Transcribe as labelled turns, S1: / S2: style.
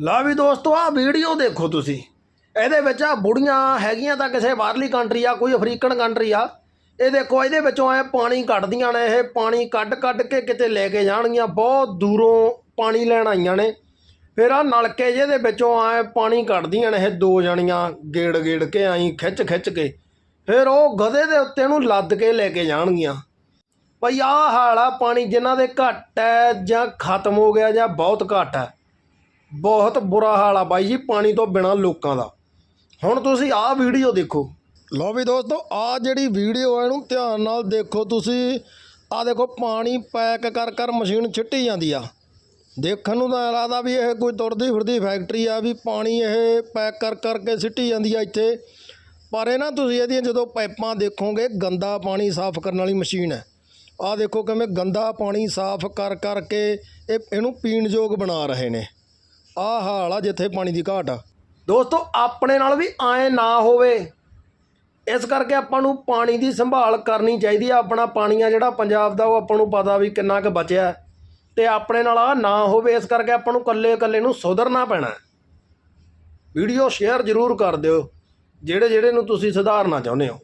S1: ਲਾ ਵੀ ਦੋਸਤੋ ਆ ਵੀਡੀਓ ਦੇਖੋ ਤੁਸੀਂ। ਇਹਦੇ ਵਿੱਚ ਆ ਬੁੜੀਆਂ ਹੈਗੀਆਂ ਤਾਂ ਕਿਸੇ ਬਾਹਰਲੀ ਕੰਟਰੀ ਆ, ਕੋਈ ਅਫਰੀਕਨ ਕੰਟਰੀ ਆ। ਇਹ ਦੇਖੋ, ਇਹਦੇ ਵਿੱਚੋਂ ਐ ਪਾਣੀ ਕੱਢਦੀਆਂ ਨੇ, ਇਹ ਪਾਣੀ ਕੱਢ ਕੱਢ ਕੇ ਕਿਤੇ ਲੈ ਕੇ ਜਾਣਗੀਆਂ। ਬਹੁਤ ਦੂਰੋਂ ਪਾਣੀ ਲੈਣ ਆਈਆਂ ਨੇ। ਫਿਰ ਆ ਨਲਕੇ ਜਿਹਦੇ ਵਿੱਚੋਂ ਐ ਪਾਣੀ ਕੱਢਦੀਆਂ ਨੇ, ਇਹ ਦੋ ਜਣੀਆਂ ਗੇੜ ਗੇੜ ਕੇ ਆਈ ਖਿੱਚ ਖਿੱਚ ਕੇ। ਫਿਰ ਉਹ ਗਧੇ ਦੇ ਉੱਤੇ ਨੂੰ ਲੱਦ ਕੇ ਲੈ ਕੇ ਜਾਣਗੀਆਂ। ਭਈ ਆਹ ਹਾਲ ਆ, ਪਾਣੀ ਜਿਨ੍ਹਾਂ ਦੇ ਘੱਟ ਹੈ ਜਾਂ ਖਤਮ ਹੋ ਗਿਆ ਜਾਂ ਬਹੁਤ ਘੱਟ ਹੈ। ਬਹੁਤ ਬੁਰਾ ਹਾਲ ਆ ਬਾਈ ਜੀ, ਪਾਣੀ ਤੋਂ ਬਿਨਾ ਲੋਕਾਂ ਦਾ। ਹੁਣ ਤੁਸੀਂ ਆਹ ਵੀਡੀਓ ਦੇਖੋ। ਲਓ ਵੀ ਦੋਸਤੋ, ਆਹ ਜਿਹੜੀ ਵੀਡੀਓ ਆ ਇਹਨੂੰ ਧਿਆਨ ਨਾਲ ਦੇਖੋ ਤੁਸੀਂ। ਆਹ ਦੇਖੋ, ਪਾਣੀ ਪੈਕ ਕਰ ਕਰ ਮਸ਼ੀਨ ਛਿੱਟੀ ਜਾਂਦੀ ਆ। ਦੇਖਣ ਨੂੰ ਤਾਂ ਲੱਗਦਾ ਵੀ ਇਹ ਕੋਈ ਤੁਰਦੀ ਫਿਰਦੀ ਫੈਕਟਰੀ ਆ ਵੀ ਪਾਣੀ ਇਹ ਪੈਕ ਕਰ ਕਰਕੇ ਸਿੱਟੀ ਜਾਂਦੀ ਆ ਇੱਥੇ। ਪਰ ਇਹ ਨਾ ਤੁਸੀਂ ਇਹਦੀਆਂ ਜਦੋਂ ਪਾਈਪਾਂ ਦੇਖੋਗੇ, ਗੰਦਾ ਪਾਣੀ ਸਾਫ਼ ਕਰਨ ਵਾਲੀ ਮਸ਼ੀਨ ਹੈ। ਆਹ ਦੇਖੋ ਕਿਵੇਂ ਗੰਦਾ ਪਾਣੀ ਸਾਫ਼ ਕਰ ਕਰਕੇ ਇਹ ਇਹਨੂੰ ਪੀਣ ਯੋਗ ਬਣਾ ਰਹੇ ਨੇ। ਆਹ ਹਾਲ ਆ ਜਿੱਥੇ ਪਾਣੀ ਦੀ ਘਾਟ ਆ। ਦੋਸਤੋ, ਆਪਣੇ ਨਾਲ ਵੀ ਐਂ ਨਾ ਹੋਵੇ। ਇਸ ਕਰਕੇ ਆਪਾਂ ਨੂੰ ਪਾਣੀ ਦੀ ਸੰਭਾਲ ਕਰਨੀ ਚਾਹੀਦੀ ਆ। ਆਪਣਾ ਪਾਣੀ ਆ ਜਿਹੜਾ ਪੰਜਾਬ ਦਾ ਉਹ ਆਪਾਂ ਨੂੰ ਪਤਾ ਵੀ ਕਿੰਨਾ ਕੁ ਬਚਿਆ। ਹੈ। ਤੇ ਆਪਣੇ ਨਾਲ ਆ ਨਾ ਹੋਵੇ, ਇਸ ਕਰਕੇ ਆਪਾਂ ਨੂੰ ਕੱਲੇ ਕੱਲੇ ਨੂੰ ਸੁਧਰਨਾ ਪੈਣਾ ਵੀਡੀਓ ਸ਼ੇਅਰ ਜ਼ਰੂਰ ਕਰ ਦਿਓ। ਜਿਹੜੇ ਜਿਹੜੇ ਨੂੰ ਤੁਸੀਂ ਸੁਧਾਰਨਾ ਚਾਹੁੰਦੇ ਹੋ।